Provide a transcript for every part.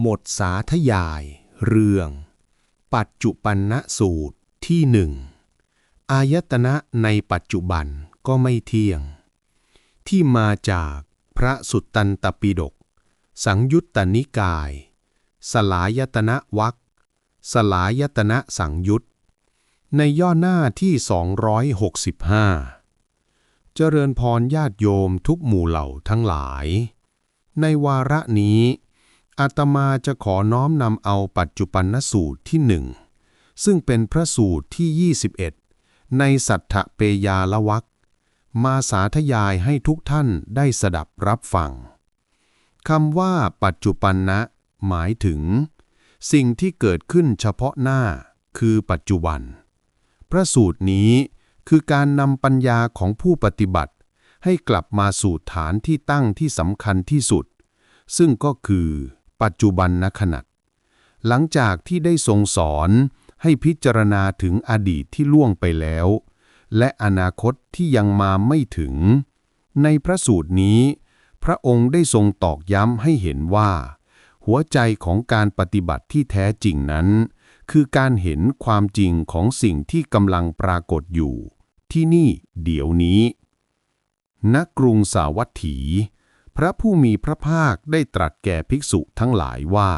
หมดสาธยาย เรื่อง ปัจจุปันนสูตรที่หนึ่งอายตนะในปัจจุบันก็ไม่เที่ยง ที่มาจากพระสุตตันตปิฎกสังยุตตนิกาย สลายตนะวักสลายตนะสังยุตในย่อหน้าที่ 265 เจริญพรญาติโยมทุกหมู่เหล่าทั้งหลาย ในวาระนี้ อาตมาจะขอน้อมนำเอาปัจจุปันนสูตรที่หนึ่งซึ่งเป็นพระสูตรที่ 21 ในสัทธเปยาละวักมาสาธยายให้ทุกท่านได้สดับรับฟังคำว่าปัจจุปันนะ หมายถึง สิ่งที่เกิดขึ้นเฉพาะหน้า คือปัจจุบัน พระสูตรนี้คือการนำปัญญาของผู้ปฏิบัติ ให้กลับมาสู่ฐานที่ตั้งที่สำคัญที่สุด ซึ่งก็คือ ปัจจุบันนขณะหลังจากที่ได้ทรงสอนให้พิจารณาถึงอดีตที่ล่วงไปแล้ว และอนาคตที่ยังมาไม่ถึง ในพระสูตรนี้ พระองค์ได้ทรงตอกย้ำให้เห็นว่า หัวใจของการปฏิบัติที่แท้จริงนั้น คือการเห็นความจริงของสิ่งที่กำลังปรากฏอยู่ ที่นี่เดี๋ยวนี้ณกรุงสาวัตถี ระผู้มีพระภาคได้ตรัสแก่ภิกษุทั้งหลายว่า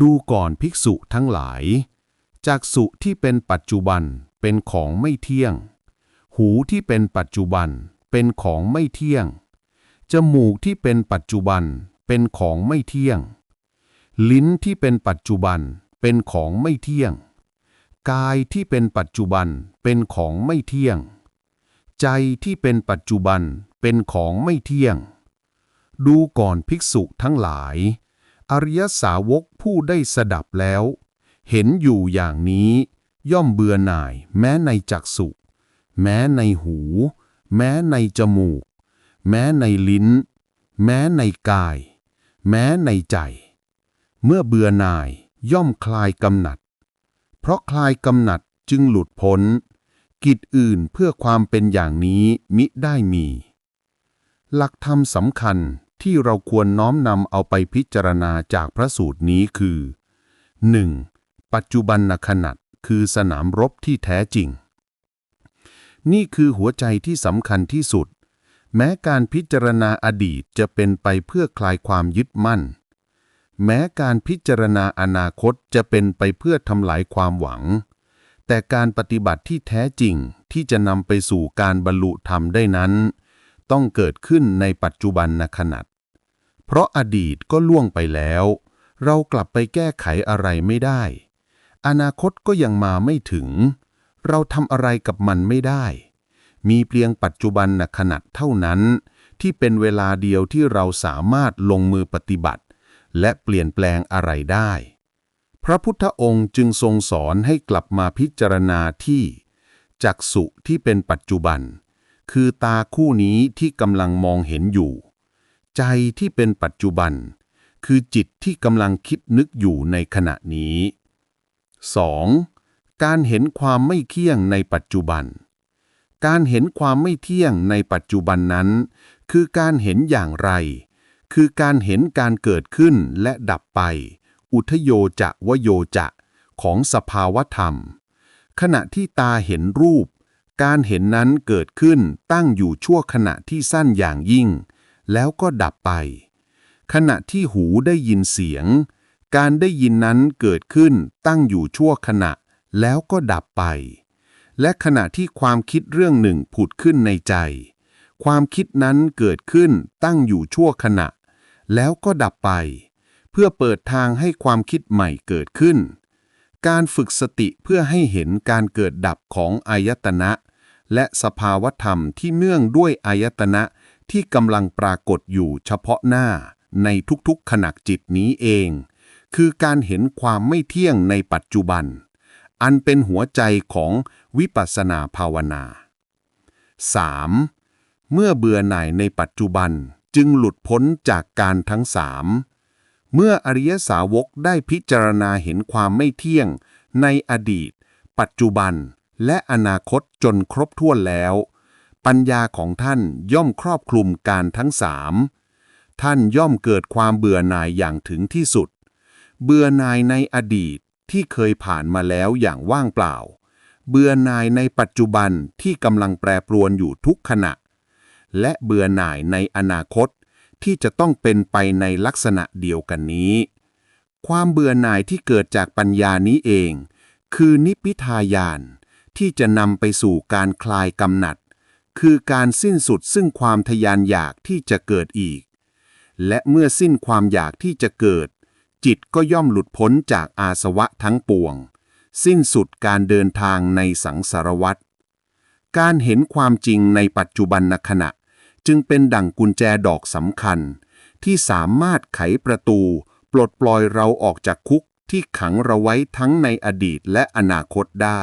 ดูก่อนภิกษุทั้งหลาย จากสุที่เป็นปัจจุบันเป็นของไม่เที่ยง หูที่เป็นปัจจุบันเป็นของไม่เที่ยง จมูกที่เป็นปัจจุบันเป็นของไม่เที่ยง ลิ้นที่เป็นปัจจุบันเป็นของไม่เที่ยง กายที่เป็นปัจจุบันเป็นของไม่เที่ยง ใจที่เป็นปัจจุบันเป็นของไม่เที่ยง ดูก่อนภิกษุทั้งหลาย อริยสาวกผู้ได้สดับแล้ว เห็นอยู่อย่างนี้ ย่อมเบื่อหน่าย แม้ในจักสุแม้ในหู แม้ในจมูก แม้ในลิ้น แม้ในกาย แม้ในใจ เมื่อเบื่อหน่ายย่อมคลายกำหนัด เพราะคลายกำหนัดจึงหลุดพ้น กิจอื่นเพื่อความเป็นอย่างนี้มิได้มี หลักธรรมสำคัญ ที่เราควรน้อมนำเอาไปพิจารณาจากพระสูตรนี้คือ 1. ปัจจุบันขณะคือสนามรบที่แท้จริง นี่คือหัวใจที่สำคัญที่สุด แม้การพิจารณาอดีตจะเป็นไปเพื่อคลายความยึดมั่น แม้การพิจารณาอนาคตจะเป็นไปเพื่อทำลายความหวัง แต่การปฏิบัติที่แท้จริงที่จะนำไปสู่การบรรลุธรรมได้นั้น ต้องเกิดขึ้นในปัจจุบันขณะ เพราะอดีตก็ล่วงไปแล้ว เรากลับไปแก้ไขอะไรไม่ได้ อนาคตก็ยังมาไม่ถึง เราทำอะไรกับมันไม่ได้ มีเพียงปัจจุบันขณะเท่านั้น ที่เป็นเวลาเดียวที่เราสามารถลงมือปฏิบัติ และเปลี่ยนแปลงอะไรได้ พระพุทธองค์จึงทรงสอนให้กลับมาพิจารณาที่จักสุที่เป็นปัจจุบัน คือตาคู่นี้ที่กำลังมองเห็นอยู่ ใจที่เป็นปัจจุบัน คือจิตที่กำลังคิดนึกอยู่ในขณะนี้ 2. การเห็นความไม่เที่ยงในปัจจุบัน การเห็นความไม่เที่ยงในปัจจุบันนั้น คือการเห็นอย่างไร คือการเห็นการเกิดขึ้นและดับไป อุทโยจะวโยจะของสภาวธรรม ขณะที่ตาเห็นรูป การเห็นนั้นเกิดขึ้นตั้งอยู่ชั่วขณะที่สั้นอย่างยิ่ง แล้วก็ดับไป ขณะที่หูได้ยินเสียง การได้ยินนั้นเกิดขึ้นตั้งอยู่ชั่วขณะ แล้วก็ดับไป และขณะที่ความคิดเรื่องหนึ่งผุดขึ้นในใจ ความคิดนั้นเกิดขึ้นตั้งอยู่ชั่วขณะ แล้วก็ดับไป เพื่อเปิดทางให้ความคิดใหม่เกิดขึ้น การฝึกสติเพื่อให้เห็นการเกิดดับของอายตนะ และสภาวธรรมที่เนื่องด้วยอายตนะ ที่กำลังปรากฏอยู่เฉพาะหน้าในทุกๆขณะจิตนี้เอง คือการเห็นความไม่เที่ยงในปัจจุบัน อันเป็นหัวใจของวิปัสสนาภาวนา 3. เมื่อเบื่อหน่ายในปัจจุบันจึงหลุดพ้นจากการทั้งสามเมื่ออริยสาวกได้พิจารณาเห็นความไม่เที่ยงในอดีต ปัจจุบัน และอนาคตจนครบถ้วนแล้ว ปัญญาของท่านย่อมครอบคลุมการทั้งสามท่านย่อมเกิดความเบื่อหน่ายอย่างถึงที่สุด เบื่อหน่ายในอดีตที่เคยผ่านมาแล้วอย่างว่างเปล่า เบื่อหน่ายในปัจจุบันที่กำลังแปรปรวนอยู่ทุกขณะ และเบื่อหน่ายในอนาคตที่จะต้องเป็นไปในลักษณะเดียวกันนี้ ความเบื่อหน่ายที่เกิดจากปัญญานี้เอง คือนิพพิทายานที่จะนำไปสู่การคลายกำหนัด คือการสิ้นสุดซึ่งความทยานอยากที่จะเกิดอีก และเมื่อสิ้นความอยากที่จะเกิด จิตก็ย่อมหลุดพ้นจากอาสวะทั้งปวง สิ้นสุดการเดินทางในสังสารวัฏการเห็นความจริงในปัจจุบันขณะ จึงเป็นดั่งกุญแจดอกสำคัญ ที่สามารถไขประตู ปลดปล่อยเราออกจากคุกที่ขังเราไว้ทั้งในอดีตและอนาคตได้